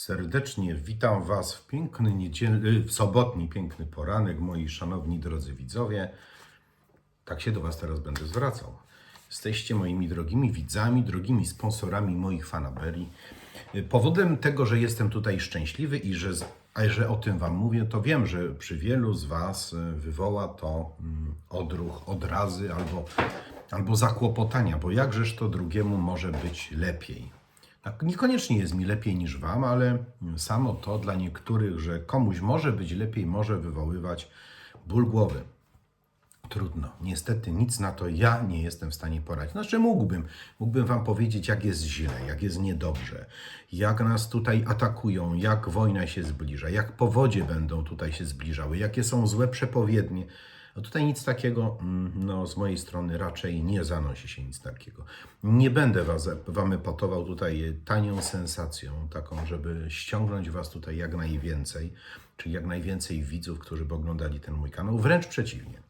Serdecznie witam Was w piękny niedzielny, w sobotni piękny poranek, moi szanowni drodzy widzowie. Tak się do Was teraz będę zwracał. Jesteście moimi drogimi widzami, drogimi sponsorami moich fanaberii. Powodem tego, że jestem tutaj szczęśliwy i że, a że o tym Wam mówię, to wiem, że przy wielu z Was e, wywoła to mm, odruch, odrazy albo, albo zakłopotania, bo jakżeż to drugiemu może być lepiej. Tak, niekoniecznie jest mi lepiej niż Wam, ale samo to dla niektórych, że komuś może być lepiej, może wywoływać ból głowy. Trudno. Niestety nic na to ja nie jestem w stanie poradzić. Znaczy mógłbym. Mógłbym wam powiedzieć, jak jest źle, jak jest niedobrze, jak nas tutaj atakują, jak wojna się zbliża, jak powodzie będą tutaj się zbliżały, jakie są złe przepowiednie. No tutaj nic takiego, mm, no z mojej strony raczej nie zanosi się nic takiego. Nie będę was, wam epatował tutaj tanią sensacją, taką, żeby ściągnąć was tutaj jak najwięcej, czyli jak najwięcej widzów, którzy by oglądali ten mój kanał. Wręcz przeciwnie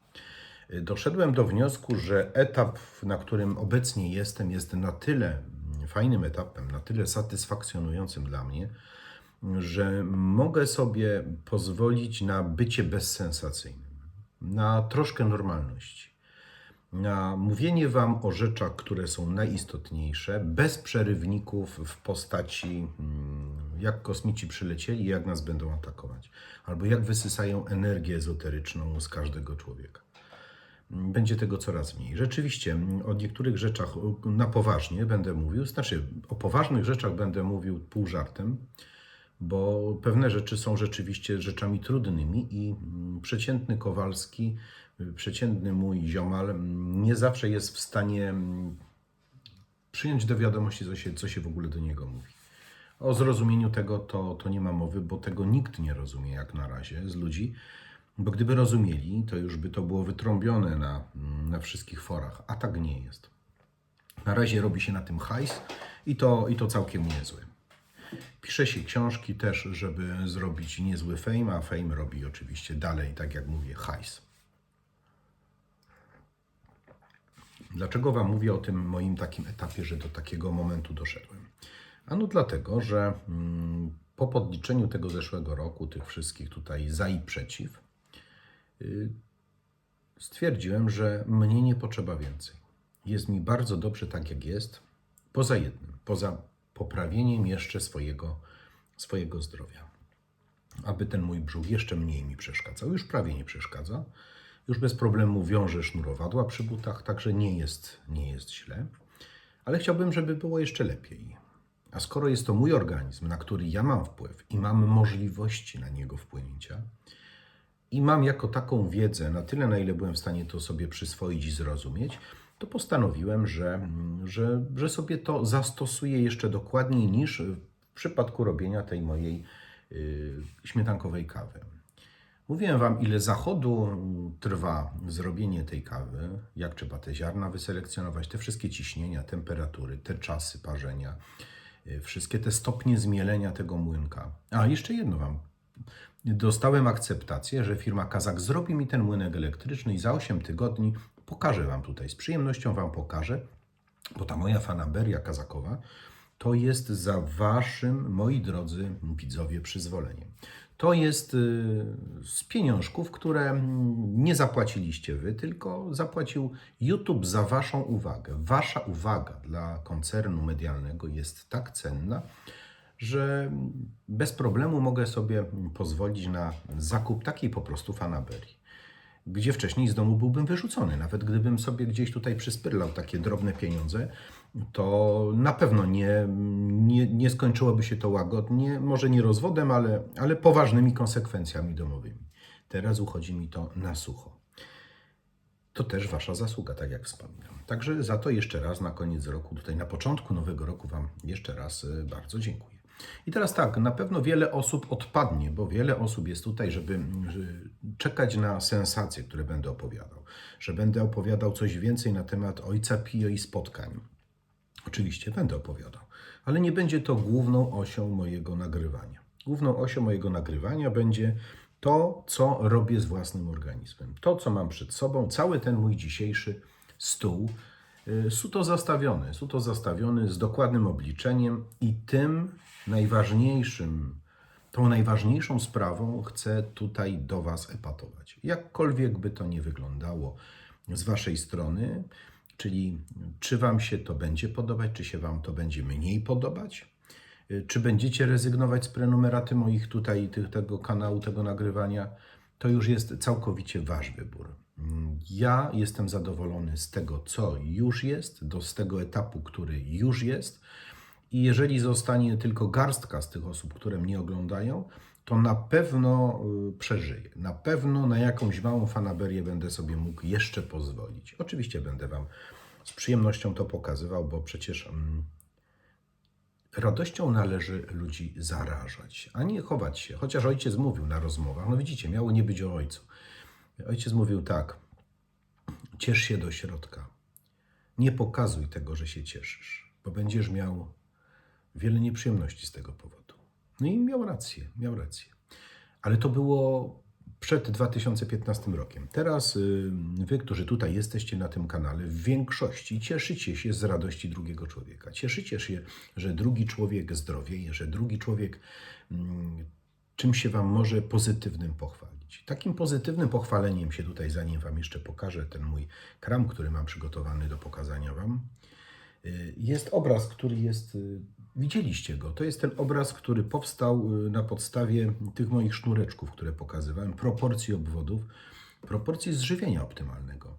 doszedłem do wniosku, że etap, na którym obecnie jestem, jest na tyle fajnym etapem, na tyle satysfakcjonującym dla mnie, że mogę sobie pozwolić na bycie bezsensacyjnym, na troszkę normalności, na mówienie Wam o rzeczach, które są najistotniejsze, bez przerywników w postaci mm, jak kosmici przylecieli, jak nas będą atakować, albo jak wysysają energię ezoteryczną z każdego człowieka. Będzie tego coraz mniej. Rzeczywiście o niektórych rzeczach na poważnie będę mówił, znaczy o poważnych rzeczach będę mówił pół żartem, bo pewne rzeczy są rzeczywiście rzeczami trudnymi i mm, przeciętny Kowalski, y, przeciętny mój ziomal mm, nie zawsze jest w stanie mm, przyjąć do wiadomości, co się, co się w ogóle do niego mówi. O zrozumieniu tego to, to nie ma mowy, bo tego nikt nie rozumie jak na razie z ludzi. Bo gdyby rozumieli, to już by to było wytrąbione na, na wszystkich forach, a tak nie jest. Na razie robi się na tym hajs i to, i to całkiem niezły. Pisze się książki też, żeby zrobić niezły fame, a fame robi oczywiście dalej, tak jak mówię, hajs. Dlaczego Wam mówię o tym moim takim etapie, że do takiego momentu doszedłem? Ano dlatego, że mm, po podliczeniu tego zeszłego roku, tych wszystkich tutaj za i przeciw, y, stwierdziłem, że mnie nie potrzeba więcej. Jest mi bardzo dobrze tak, jak jest, poza jednym, poza poprawieniem jeszcze swojego, swojego zdrowia. Aby ten mój brzuch jeszcze mniej mi przeszkadzał. Już prawie nie przeszkadza. Już bez problemu wiąże sznurowadła przy butach, także nie jest, nie jest źle. Ale chciałbym, żeby było jeszcze lepiej. A skoro jest to mój organizm, na który ja mam wpływ i mam możliwości na niego wpłynięcia, i mam jako taką wiedzę, na tyle, na ile byłem w stanie to sobie przyswoić i zrozumieć, to postanowiłem, że, że, że sobie to zastosuję jeszcze dokładniej niż w przypadku robienia tej mojej y, śmietankowej kawy. Mówiłem Wam, ile zachodu trwa zrobienie tej kawy, jak trzeba te ziarna wyselekcjonować, te wszystkie ciśnienia, temperatury, te czasy parzenia, y, wszystkie te stopnie zmielenia tego młynka. A jeszcze jedno Wam dostałem akceptację, że firma Kazak zrobi mi ten młynek elektryczny i za 8 tygodni pokażę Wam tutaj, z przyjemnością Wam pokażę, bo ta moja fanaberia kazakowa to jest za Waszym, moi drodzy widzowie, przyzwoleniem. To jest y, z pieniążków, które nie zapłaciliście Wy, tylko zapłacił YouTube za Waszą uwagę. Wasza uwaga dla koncernu medialnego jest tak cenna, że bez problemu mogę sobie pozwolić na zakup takiej po prostu fanaberii. Gdzie wcześniej z domu byłbym wyrzucony. Nawet gdybym sobie gdzieś tutaj przyspyrlał takie drobne pieniądze, to na pewno nie, nie, nie skończyłoby się to łagodnie, może nie rozwodem, ale, ale poważnymi konsekwencjami domowymi. Teraz uchodzi mi to na sucho. To też Wasza zasługa, tak jak wspominam. Także za to jeszcze raz na koniec roku, tutaj na początku nowego roku Wam jeszcze raz y, bardzo dziękuję. I teraz tak, na pewno wiele osób odpadnie, bo wiele osób jest tutaj, żeby czekać na sensacje, które będę opowiadał. Że będę opowiadał coś więcej na temat Ojca Pio i spotkań. Oczywiście będę opowiadał, ale nie będzie to główną osią mojego nagrywania. Główną osią mojego nagrywania będzie to, co robię z własnym organizmem. To, co mam przed sobą, cały ten mój dzisiejszy stół suto zastawiony, suto zastawiony z dokładnym obliczeniem i tym najważniejszym, tą najważniejszą sprawą chcę tutaj do Was epatować. Jakkolwiek by to nie wyglądało z Waszej strony, czyli czy Wam się to będzie podobać, czy się Wam to będzie mniej podobać, y, czy będziecie rezygnować z prenumeraty moich tutaj, tych, tego kanału, tego nagrywania, to już jest całkowicie Wasz wybór. Ja jestem zadowolony z tego, co już jest, do, z tego etapu, który już jest. I jeżeli zostanie tylko garstka z tych osób, które mnie oglądają, to na pewno y, przeżyję. Na pewno na jakąś małą fanaberię będę sobie mógł jeszcze pozwolić. Oczywiście będę Wam z przyjemnością to pokazywał, bo przecież mm, radością należy ludzi zarażać, a nie chować się. Chociaż ojciec mówił na rozmowach, no widzicie, miało nie być o ojcu. Ojciec mówił tak: ciesz się do środka. Nie pokazuj tego, że się cieszysz, bo będziesz miał wiele nieprzyjemności z tego powodu. No i miał rację, miał rację. Ale to było przed 2015 rokiem. Teraz y, wy, którzy tutaj jesteście na tym kanale, w większości cieszycie się z radości drugiego człowieka. Cieszycie się, że drugi człowiek zdrowieje, że drugi człowiek mm, czym się Wam może pozytywnym pochwalić. Takim pozytywnym pochwaleniem się tutaj, zanim Wam jeszcze pokażę ten mój kram, który mam przygotowany do pokazania Wam, y, jest obraz, który jest, y, widzieliście go, to jest ten obraz, który powstał y, na podstawie tych moich sznureczków, które pokazywałem, proporcji obwodów, proporcji zżywienia optymalnego.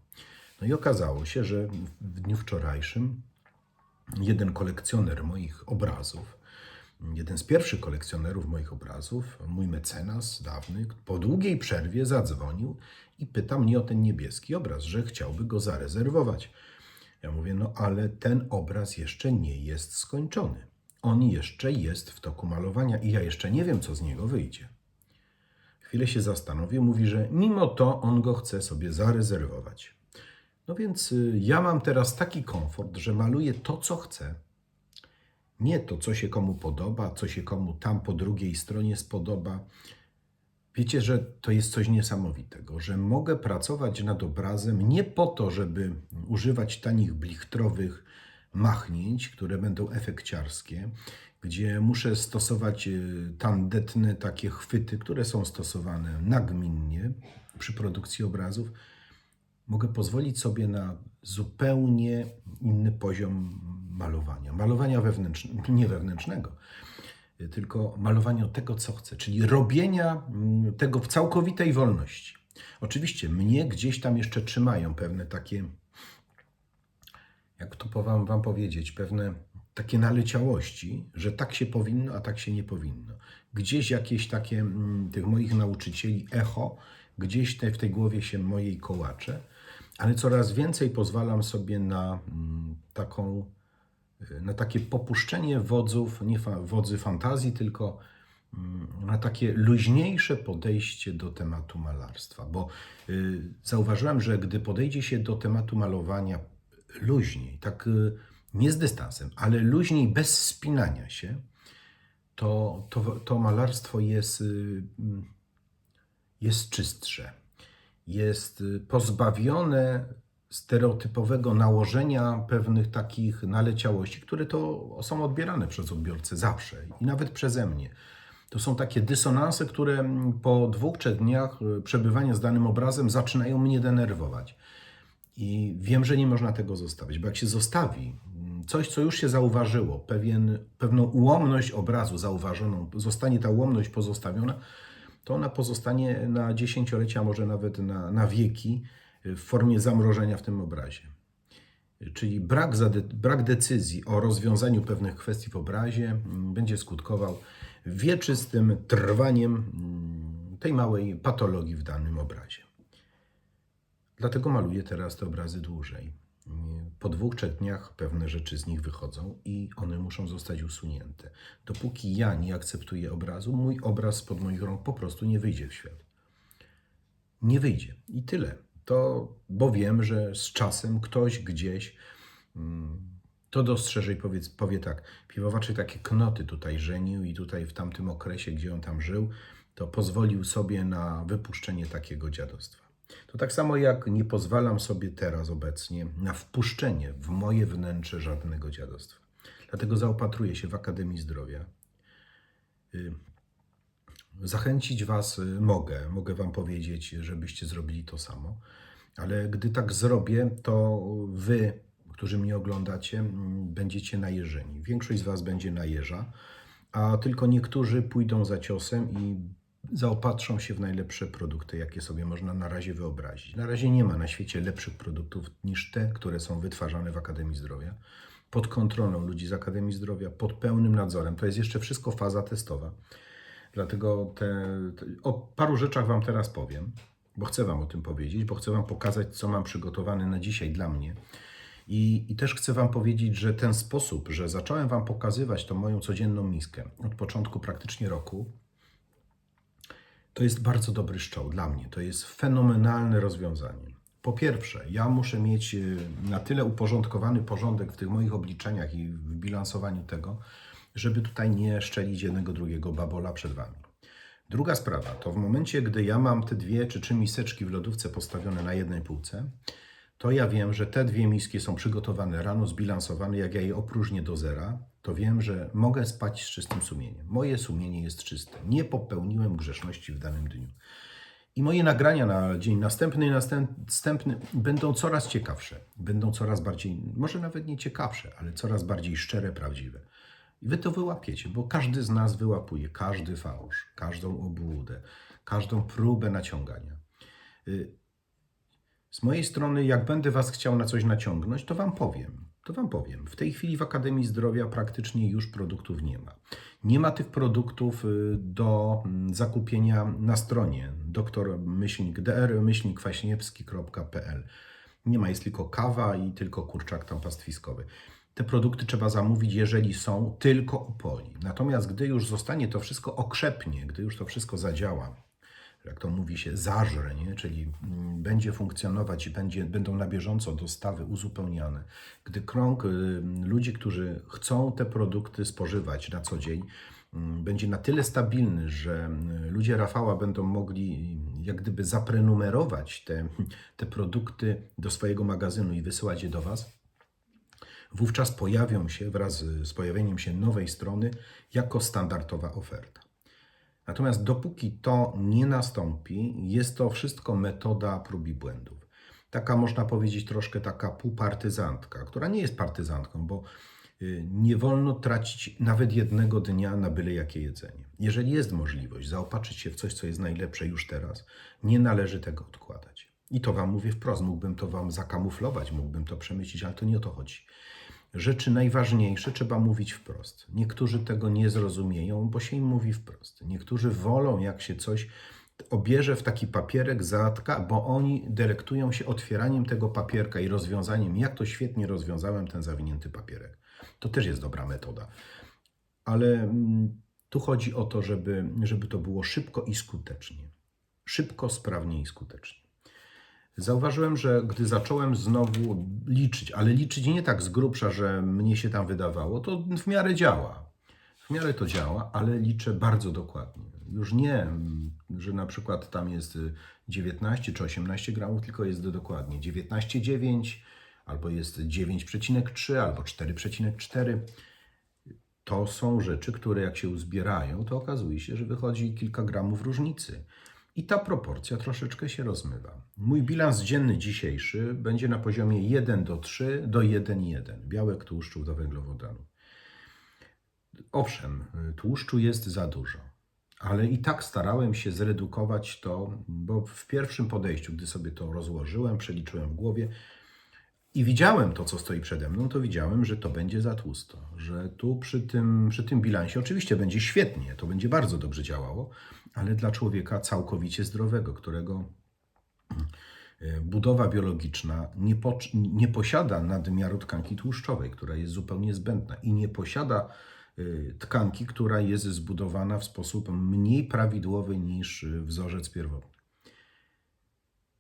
No i okazało się, że w dniu wczorajszym jeden kolekcjoner moich obrazów, jeden z pierwszych kolekcjonerów moich obrazów, mój mecenas dawny, po długiej przerwie zadzwonił i pyta mnie o ten niebieski obraz, że chciałby go zarezerwować. Ja mówię, no ale ten obraz jeszcze nie jest skończony. On jeszcze jest w toku malowania i ja jeszcze nie wiem, co z niego wyjdzie. Chwilę się zastanowię, mówi, że mimo to on go chce sobie zarezerwować. No więc y, ja mam teraz taki komfort, że maluję to, co chcę. Nie to, co się komu podoba, co się komu tam po drugiej stronie spodoba. Wiecie, że to jest coś niesamowitego, że mogę pracować nad obrazem nie po to, żeby używać tanich blichtrowych machnięć, które będą efekciarskie, gdzie muszę stosować y, tandetne takie chwyty, które są stosowane nagminnie przy produkcji obrazów. Mogę pozwolić sobie na zupełnie inny poziom malowania. Malowania wewnętrznego, nie wewnętrznego, tylko malowania tego, co chcę, czyli robienia mm, tego w całkowitej wolności. Oczywiście mnie gdzieś tam jeszcze trzymają pewne takie, jak to wam powiedzieć, pewne takie naleciałości, że tak się powinno, a tak się nie powinno. Gdzieś jakieś takie mm, tych moich nauczycieli echo, gdzieś te, w tej głowie się mojej kołacze, ale coraz więcej pozwalam sobie na mm, taką na takie popuszczenie wodzów, nie fa, wodzy fantazji, tylko mm, na takie luźniejsze podejście do tematu malarstwa. Bo y, zauważyłem, że gdy podejdzie się do tematu malowania luźniej, tak y, nie z dystansem, ale luźniej, bez spinania się, to, to, to malarstwo jest, y, jest czystsze. Jest y, pozbawione stereotypowego nałożenia pewnych takich naleciałości, które to są odbierane przez odbiorcę zawsze i nawet przeze mnie. To są takie dysonanse, które mm, po dwóch, trzech dniach y, przebywania z danym obrazem zaczynają mnie denerwować. I wiem, że nie można tego zostawić, bo jak się zostawi mm, coś, co już się zauważyło, pewien, pewną ułomność obrazu zauważoną, zostanie ta ułomność pozostawiona, to ona pozostanie na dziesięciolecia, może nawet na, na wieki w formie zamrożenia w tym obrazie. Czyli brak, brak decyzji o rozwiązaniu pewnych kwestii w obrazie mm, będzie skutkował wieczystym trwaniem mm, tej małej patologii w danym obrazie. Dlatego maluję teraz te obrazy dłużej. Po dwóch, trzech dniach pewne rzeczy z nich wychodzą i one muszą zostać usunięte. Dopóki ja nie akceptuję obrazu, mój obraz spod moich rąk po prostu nie wyjdzie w świat. Nie wyjdzie. I tyle. To, bo wiem, że z czasem ktoś gdzieś mm, to dostrzeże i powie, powie tak, piwowaczy takie knoty tutaj żenił i tutaj w tamtym okresie, gdzie on tam żył, to pozwolił sobie na wypuszczenie takiego dziadostwa. To tak samo jak nie pozwalam sobie teraz obecnie na wpuszczenie w moje wnętrze żadnego dziadostwa. Dlatego zaopatruję się w Akademii Zdrowia. Y, Zachęcić Was y, mogę, mogę Wam powiedzieć, żebyście zrobili to samo, ale gdy tak zrobię, to Wy, którzy mnie oglądacie, będziecie najeżeni. Większość z Was będzie najeża, a tylko niektórzy pójdą za ciosem i zaopatrzą się w najlepsze produkty, jakie sobie można na razie wyobrazić. Na razie nie ma na świecie lepszych produktów niż te, które są wytwarzane w Akademii Zdrowia, pod kontrolą ludzi z Akademii Zdrowia, pod pełnym nadzorem. To jest jeszcze wszystko faza testowa. Dlatego te, te, o paru rzeczach Wam teraz powiem, bo chcę Wam o tym powiedzieć, bo chcę Wam pokazać, co mam przygotowane na dzisiaj dla mnie. I, I też chcę Wam powiedzieć, że ten sposób, że zacząłem Wam pokazywać tą moją codzienną miskę od początku praktycznie roku, to jest bardzo dobry szczał dla mnie. To jest fenomenalne rozwiązanie. Po pierwsze, ja muszę mieć y, na tyle uporządkowany porządek w tych moich obliczeniach i w bilansowaniu tego, żeby tutaj nie szczelić jednego drugiego babola przed Wami. Druga sprawa to w momencie, gdy ja mam te dwie czy trzy miseczki w lodówce postawione na jednej półce, to ja wiem, że te dwie miski są przygotowane rano, zbilansowane. Jak ja je opróżnię do zera, to wiem, że mogę spać z czystym sumieniem. Moje sumienie jest czyste. Nie popełniłem grzeszności w danym dniu. I moje nagrania na dzień następny i następny będą coraz ciekawsze. Będą coraz bardziej, może nawet nie ciekawsze, ale coraz bardziej szczere, prawdziwe. I wy to wyłapiecie, bo każdy z nas wyłapuje każdy fałsz, każdą obłudę, każdą próbę naciągania. Y, Z mojej strony, jak będę was chciał na coś naciągnąć, to wam powiem. To wam powiem. W tej chwili w Akademii Zdrowia praktycznie już produktów nie ma. Nie ma tych produktów y, do mm, zakupienia na stronie dr-dr-kwaśniewski.pl. Nie ma, jest tylko kawa i tylko kurczak tam pastwiskowy. Te produkty trzeba zamówić, jeżeli są tylko u Poli. Natomiast gdy już zostanie to wszystko okrzepnie, gdy już to wszystko zadziała, jak to mówi się, zażre, nie? czyli mm, będzie funkcjonować i będzie, będą na bieżąco dostawy uzupełniane, gdy krąg y, ludzi, którzy chcą te produkty spożywać na co dzień, mm, będzie na tyle stabilny, że y, ludzie Rafała będą mogli jak gdyby zaprenumerować te, te produkty do swojego magazynu i wysyłać je do Was, wówczas pojawią się wraz z pojawieniem się nowej strony jako standardowa oferta. Natomiast dopóki to nie nastąpi, jest to wszystko metoda prób i błędów. Taka można powiedzieć troszkę taka półpartyzantka, która nie jest partyzantką, bo y, nie wolno tracić nawet jednego dnia na byle jakie jedzenie. Jeżeli jest możliwość zaopatrzyć się w coś, co jest najlepsze już teraz, nie należy tego odkładać. I to Wam mówię wprost, mógłbym to Wam zakamuflować, mógłbym to przemyśleć, ale to nie o to chodzi. Rzeczy najważniejsze trzeba mówić wprost. Niektórzy tego nie zrozumieją, bo się im mówi wprost. Niektórzy wolą, jak się coś obierze w taki papierek, zatka, bo oni delektują się otwieraniem tego papierka i rozwiązaniem, jak to świetnie rozwiązałem ten zawinięty papierek. To też jest dobra metoda. Ale mm, tu chodzi o to, żeby, żeby to było szybko i skutecznie. Szybko, sprawnie i skutecznie. Zauważyłem, że gdy zacząłem znowu liczyć, ale liczyć nie tak z grubsza, że mnie się tam wydawało, to w miarę działa. W miarę to działa, ale liczę bardzo dokładnie. Już nie, że na przykład tam jest y, 19 czy 18 gramów, tylko jest dokładnie 19,9 albo jest 9,3 albo 4,4. To są rzeczy, które jak się uzbierają, to okazuje się, że wychodzi kilka gramów różnicy. I ta proporcja troszeczkę się rozmywa. Mój bilans dzienny dzisiejszy będzie na poziomie 1 do 3 do 1,1. Białek tłuszczów do węglowodanu. Owszem, y, tłuszczu jest za dużo, ale i tak starałem się zredukować to, bo w pierwszym podejściu, gdy sobie to rozłożyłem, przeliczyłem w głowie i widziałem to, co stoi przede mną, to widziałem, że to będzie za tłusto, że tu przy tym, przy tym bilansie oczywiście będzie świetnie, to będzie bardzo dobrze działało, ale dla człowieka całkowicie zdrowego, którego y, budowa biologiczna nie, po, nie posiada nadmiaru tkanki tłuszczowej, która jest zupełnie zbędna i nie posiada y, tkanki, która jest zbudowana w sposób mniej prawidłowy niż y, wzorzec pierwotny.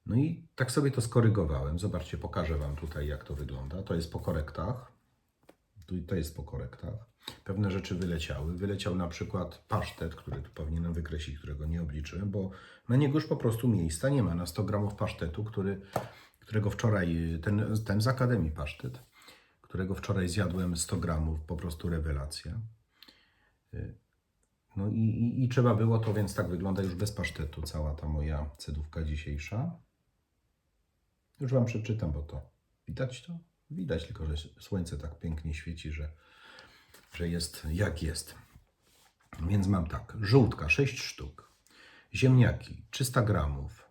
No i tak sobie to skorygowałem. Zobaczcie, pokażę Wam tutaj, jak to wygląda. To jest po korektach. Tu to jest po korektach. Pewne rzeczy wyleciały. Wyleciał na przykład pasztet, który tu powinienem wykreślić, którego nie obliczyłem, bo na niego już po prostu miejsca nie ma. Na 100 gramów pasztetu, który, którego wczoraj, ten, ten z Akademii pasztet, którego wczoraj zjadłem 100 gramów, po prostu rewelacja. Y, No i, i, i trzeba było to, więc tak wygląda już bez pasztetu cała ta moja cedówka dzisiejsza. Już Wam przeczytam, bo to widać to? Widać, tylko że słońce tak pięknie świeci, że, że jest jak jest. Więc mam tak, żółtka 6 sztuk, ziemniaki 300 gramów,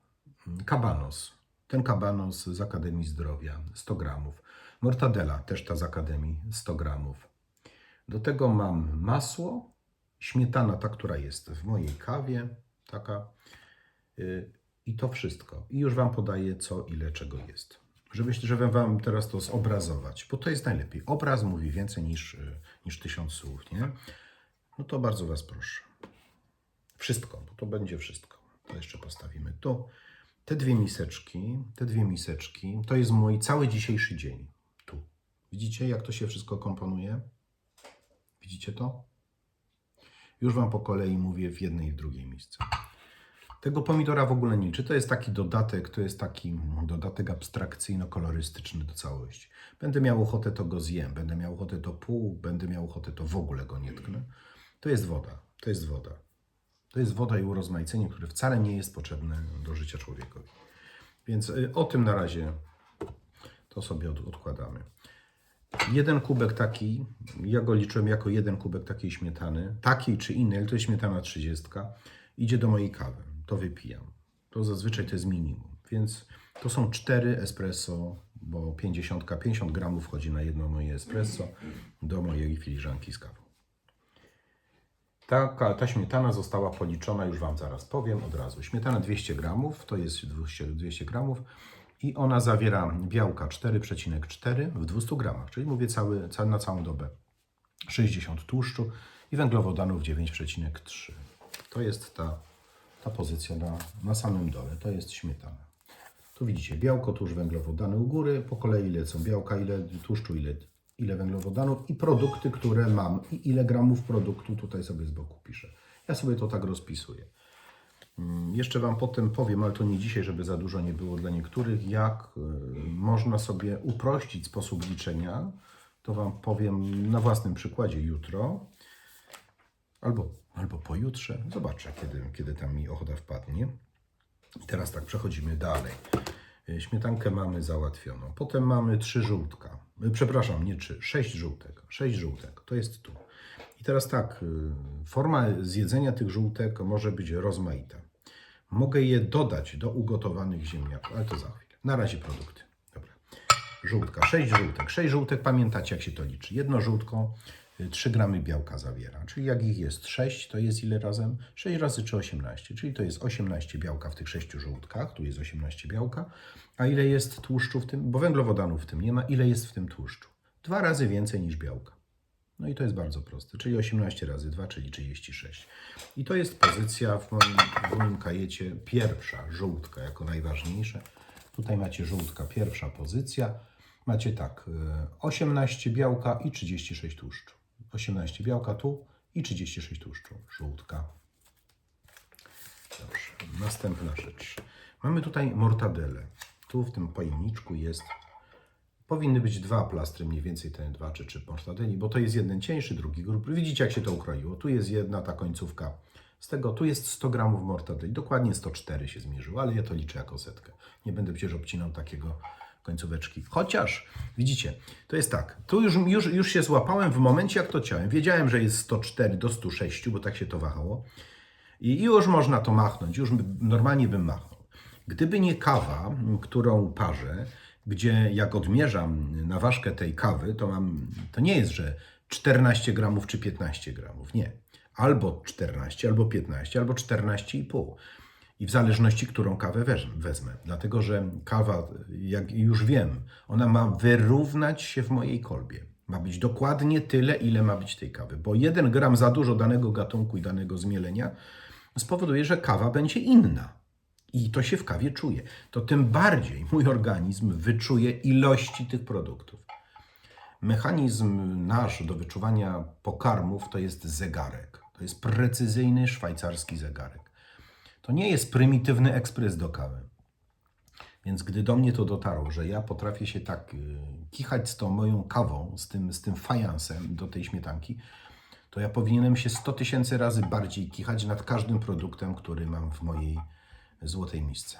kabanos, ten kabanos z Akademii Zdrowia 100 gramów, mortadela też ta z Akademii 100 gramów. Do tego mam masło, śmietana ta, która jest w mojej kawie, taka y, i to wszystko. I już Wam podaję co, ile, czego jest. Żeby, żeby Wam teraz to zobrazować, bo to jest najlepiej. Obraz mówi więcej niż, y, niż tysiąc słów, nie? No to bardzo Was proszę. Wszystko, bo to będzie wszystko. To jeszcze postawimy tu. Te dwie miseczki, te dwie miseczki, to jest mój cały dzisiejszy dzień. Tu. Widzicie, jak to się wszystko komponuje? Widzicie to? Już Wam po kolei mówię w jednej i w drugiej misce. Tego pomidora w ogóle nie. Czy to jest taki dodatek, to jest taki dodatek abstrakcyjno-kolorystyczny do całości. Będę miał ochotę, to go zjem. Będę miał ochotę, to pół. Będę miał ochotę, to w ogóle go nie tknę. To jest woda. To jest woda. To jest woda i urozmaicenie, które wcale nie jest potrzebne do życia człowiekowi. Więc y, o tym na razie to sobie od, odkładamy. Jeden kubek taki, ja go liczyłem jako jeden kubek takiej śmietany, takiej czy innej, ale to jest śmietana 30, idzie do mojej kawy. To wypijam. To zazwyczaj to jest minimum. Więc to są cztery espresso, bo 50, 50 gramów wchodzi na jedno moje espresso do mojej filiżanki z kawą. Ta, ta śmietana została policzona, już Wam zaraz powiem od razu. Śmietana 200 gramów, to jest 200, 200 gramów i ona zawiera białka 4,4 w 200 gramach, czyli mówię cały, ca- na całą dobę 60 tłuszczu i węglowodanów 9,3. To jest ta, ta pozycja na, na samym dole, to jest śmietana. Tu widzicie białko, tłuszcz, węglowodany u góry, po kolei lecą białka, ile tłuszczu, ile, ile węglowodanów i produkty, które mam i ile gramów produktu tutaj sobie z boku piszę. Ja sobie to tak rozpisuję. Mm, Jeszcze Wam potem powiem, ale to nie dzisiaj, żeby za dużo nie było dla niektórych, jak y, można sobie uprościć sposób liczenia. To Wam powiem na własnym przykładzie jutro albo, albo pojutrze. Zobaczę, kiedy, kiedy tam mi ochota wpadnie. Teraz tak, przechodzimy dalej. Y, Śmietankę mamy załatwioną. Potem mamy trzy żółtka. Y, Przepraszam, nie trzy, sześć żółtek. Sześć żółtek, to jest tu. I teraz tak, y, forma zjedzenia tych żółtek może być rozmaita. Mogę je dodać do ugotowanych ziemniaków, ale to za chwilę. Na razie produkty. Dobra. Żółtka, 6 żółtek. 6 żółtek, pamiętacie jak się to liczy. Jedno żółtko 3 gramy białka zawiera. Czyli jak ich jest 6, to jest ile razem? 6 razy czy 18. Czyli to jest 18 białka w tych 6 żółtkach. Tu jest 18 białka. A ile jest tłuszczu w tym? Bo węglowodanów w tym nie ma. Ile jest w tym tłuszczu? Dwa razy więcej niż białka. No i to jest bardzo proste, czyli 18 razy 2, czyli 36. I to jest pozycja w moim, w moim kajecie pierwsza, żółtka jako najważniejsza. Tutaj macie żółtka, pierwsza pozycja. Macie tak, y, 18 białka i 36 tłuszczu. 18 białka tu i 36 tłuszczu. Żółtka. Dobrze, następna rzecz. Mamy tutaj mortadelę. Tu w tym pojemniczku jest Powinny być dwa plastry, mniej więcej ten dwa czy trzy mortadeli, bo to jest jeden cieńszy, drugi grubszy. Widzicie, jak się to ukroiło. Tu jest jedna ta końcówka z tego. Tu jest 100 gramów mortadeli. Dokładnie 104 się zmierzyło, ale ja to liczę jako setkę. Nie będę przecież obcinał takiego końcóweczki. Chociaż, widzicie, to jest tak. Tu już, już, już się złapałem w momencie, jak to ciałem. Wiedziałem, że jest 104 do 106, bo tak się to wahało. I już można to machnąć. Już normalnie bym machnął. Gdyby nie kawa, którą parzę, gdzie jak odmierzam na ważkę tej kawy, to mam, to nie jest, że 14 gramów czy 15 gramów. Nie. Albo 14, albo 15, albo 14,5. I w zależności, którą kawę wezmę. Dlatego, że kawa, jak już wiem, ona ma wyrównać się w mojej kolbie. Ma być dokładnie tyle, ile ma być tej kawy. Bo jeden gram za dużo danego gatunku i danego zmielenia spowoduje, że kawa będzie inna. I to się w kawie czuje. To tym bardziej mój organizm wyczuje ilości tych produktów. Mechanizm nasz do wyczuwania pokarmów to jest zegarek. To jest precyzyjny szwajcarski zegarek. To nie jest prymitywny ekspres do kawy. Więc gdy do mnie to dotarło, że ja potrafię się tak y, kichać z tą moją kawą, z tym, z tym fajansem do tej śmietanki, to ja powinienem się 100 tysięcy razy bardziej kichać nad każdym produktem, który mam w mojej złotej misce.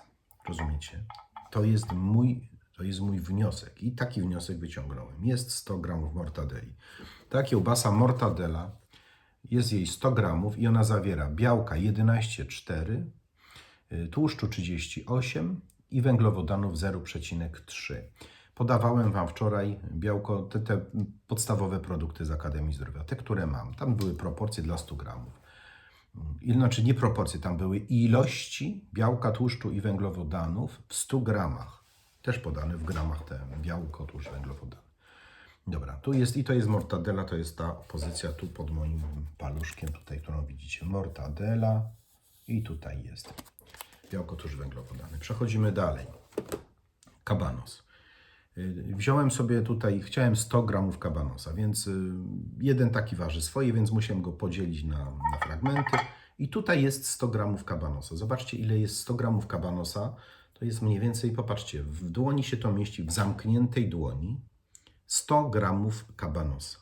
Rozumiecie? To jest mój, to jest mój wniosek i taki wniosek wyciągnąłem. Jest 100 gramów mortadeli. Ta kiełbasa mortadela, jest jej 100 gramów i ona zawiera białka 11,4, y, tłuszczu 38 i węglowodanów 0,3. Podawałem Wam wczoraj białko, te, te podstawowe produkty z Akademii Zdrowia, te, które mam. Tam były proporcje dla 100 gramów. I, znaczy nie proporcje, tam były ilości białka, tłuszczu i węglowodanów w 100 gramach. Też podane w gramach te białko, tłuszcz, węglowodany. Dobra, tu jest i to jest mortadela, to jest ta pozycja tu pod moim paluszkiem, tutaj, którą widzicie. Mortadela i tutaj jest białko, tłuszcz, węglowodany. Przechodzimy dalej. Kabanos. Y, Wziąłem sobie tutaj, chciałem 100 gramów kabanosa, więc y, jeden taki waży swoje, więc musiałem go podzielić na, na fragmenty. I tutaj jest 100 gramów kabanosa. Zobaczcie, ile jest 100 gramów kabanosa. To jest mniej więcej, popatrzcie, w dłoni się to mieści, w zamkniętej dłoni 100 gramów kabanosa.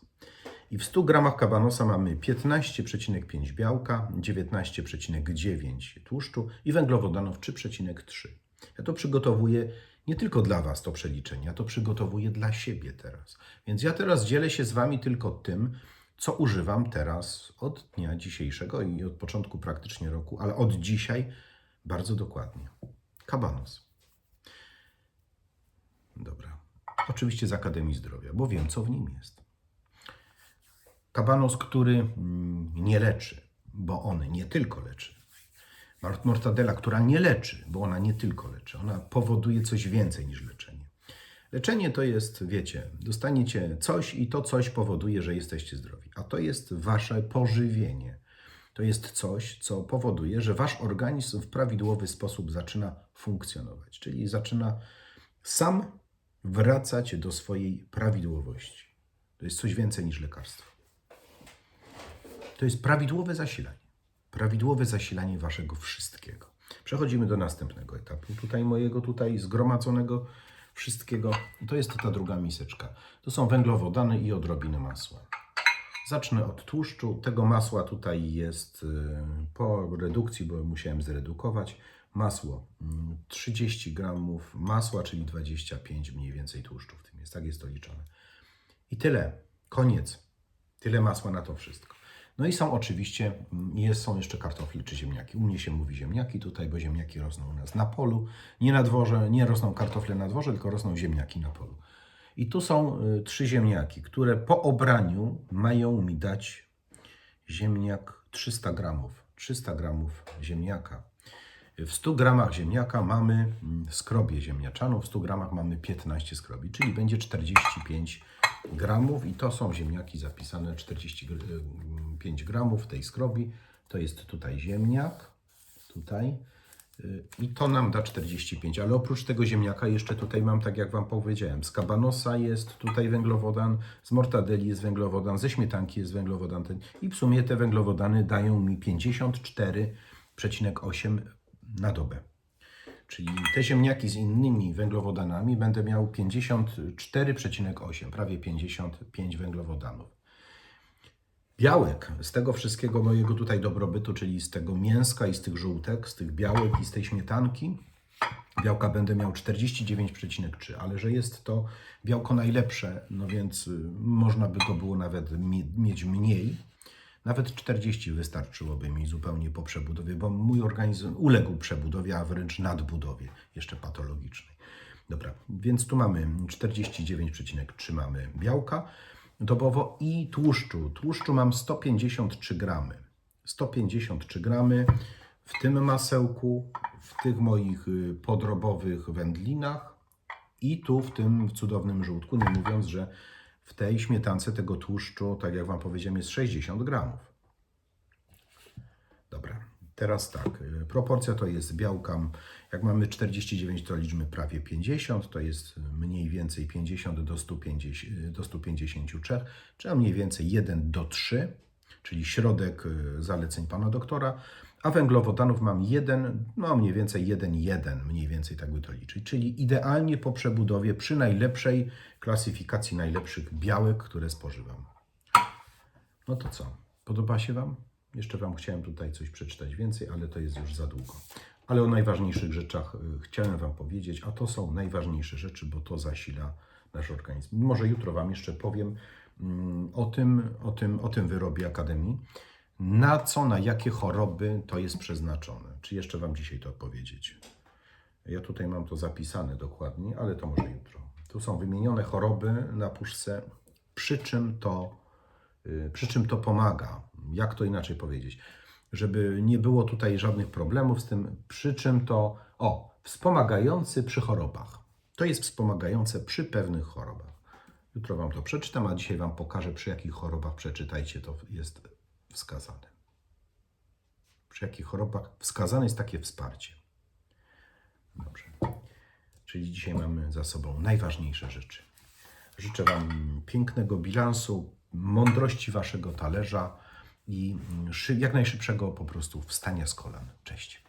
I w 100 gramach kabanosa mamy 15,5 białka, 19,9 tłuszczu i węglowodanów 3,3. Ja to przygotowuję nie tylko dla Was to przeliczenie, ja to przygotowuję dla siebie teraz. Więc ja teraz dzielę się z Wami tylko tym, co używam teraz od dnia dzisiejszego i od początku praktycznie roku, ale od dzisiaj bardzo dokładnie. Kabanos. Dobra. Oczywiście z Akademii Zdrowia, bo wiem, co w nim jest. Kabanos, który mm, nie leczy, bo on nie tylko leczy. Mort- Mortadela, która nie leczy, bo ona nie tylko leczy, ona powoduje coś więcej niż leczenie. Leczenie to jest, wiecie, dostaniecie coś i to coś powoduje, że jesteście zdrowi. A to jest wasze pożywienie. To jest coś, co powoduje, że wasz organizm w prawidłowy sposób zaczyna funkcjonować, czyli zaczyna sam wracać do swojej prawidłowości. To jest coś więcej niż lekarstwo. To jest prawidłowe zasilanie. Prawidłowe zasilanie waszego wszystkiego. Przechodzimy do następnego etapu. Tutaj mojego tutaj zgromadzonego wszystkiego. To jest ta druga miseczka. To są węglowodany i odrobiny masła. Zacznę od tłuszczu. Tego masła tutaj jest y, po redukcji, bo musiałem zredukować. Masło mm, 30 gramów masła, czyli 25 mniej więcej tłuszczu w tym jest. Tak jest to liczone. I tyle. Koniec. Tyle masła na to wszystko. No i są oczywiście, mm, jest, są jeszcze kartofle czy ziemniaki. U mnie się mówi ziemniaki tutaj, bo ziemniaki rosną u nas na polu. Nie na dworze, nie rosną kartofle na dworze, tylko rosną ziemniaki na polu. I tu są y, trzy ziemniaki, które po obraniu mają mi dać ziemniak 300 gramów. 300 gramów ziemniaka. W 100 gramach ziemniaka mamy mm, skrobię ziemniaczaną, w 100 gramach mamy 15 skrobi, czyli będzie 45 gramów i to są ziemniaki zapisane 45 gramów tej skrobi. To jest tutaj ziemniak, tutaj y, i to nam da 45, ale oprócz tego ziemniaka jeszcze tutaj mam, tak jak Wam powiedziałem, z kabanosa jest tutaj węglowodan, z mortadeli jest węglowodan, ze śmietanki jest węglowodan i w sumie te węglowodany dają mi 54,8 na dobę. Czyli te ziemniaki z innymi węglowodanami będę miał 54,8, prawie 55 węglowodanów. Białek z tego wszystkiego mojego tutaj dobrobytu, czyli z tego mięska i z tych żółtek, z tych białek i z tej śmietanki, białka będę miał 49,3, ale że jest to białko najlepsze, no więc y, można by go było nawet mi- mieć mniej. Nawet 40 wystarczyłoby mi zupełnie po przebudowie, bo mój organizm uległ przebudowie, a wręcz nadbudowie, jeszcze patologicznej. Dobra, więc tu mamy 49,3 mamy białka dobowo i tłuszczu. Tłuszczu mam 153 gramy. 153 gramy w tym masełku, w tych moich y, podrobowych wędlinach i tu w tym cudownym żółtku, nie mówiąc, że w tej śmietance tego tłuszczu, tak jak Wam powiedziałem, jest 60 gramów. Dobra. Teraz tak, y, proporcja to jest białka, jak mamy 49, to liczmy prawie 50, to jest mniej więcej 50 do 150, do 153, czyli mniej więcej 1 do 3, czyli środek y, zaleceń pana doktora, a węglowodanów mam 1, no mniej więcej 1,1, mniej więcej tak by to liczyć, czyli idealnie po przebudowie przy najlepszej klasyfikacji najlepszych białek, które spożywam. No to co? Podoba się Wam? Jeszcze Wam chciałem tutaj coś przeczytać więcej, ale to jest już za długo. Ale o najważniejszych rzeczach y, chciałem Wam powiedzieć, a to są najważniejsze rzeczy, bo to zasila nasz organizm. Może jutro Wam jeszcze powiem mm, o tym, o tym, o tym wyrobie Akademii, na co, na jakie choroby to jest przeznaczone. Czy jeszcze Wam dzisiaj to powiedzieć? Ja tutaj mam to zapisane dokładnie, ale to może jutro. Tu są wymienione choroby na puszce, przy czym to, y, przy czym to pomaga. Jak to inaczej powiedzieć? Żeby nie było tutaj żadnych problemów z tym, przy czym to, o, wspomagający przy chorobach. To jest wspomagające przy pewnych chorobach. Jutro Wam to przeczytam, a dzisiaj Wam pokażę, przy jakich chorobach przeczytajcie, to jest wskazane. Przy jakich chorobach wskazane jest takie wsparcie. Dobrze. Czyli dzisiaj mamy za sobą najważniejsze rzeczy. Życzę Wam pięknego bilansu, mądrości Waszego talerza i jak najszybszego po prostu wstania z kolan. Cześć.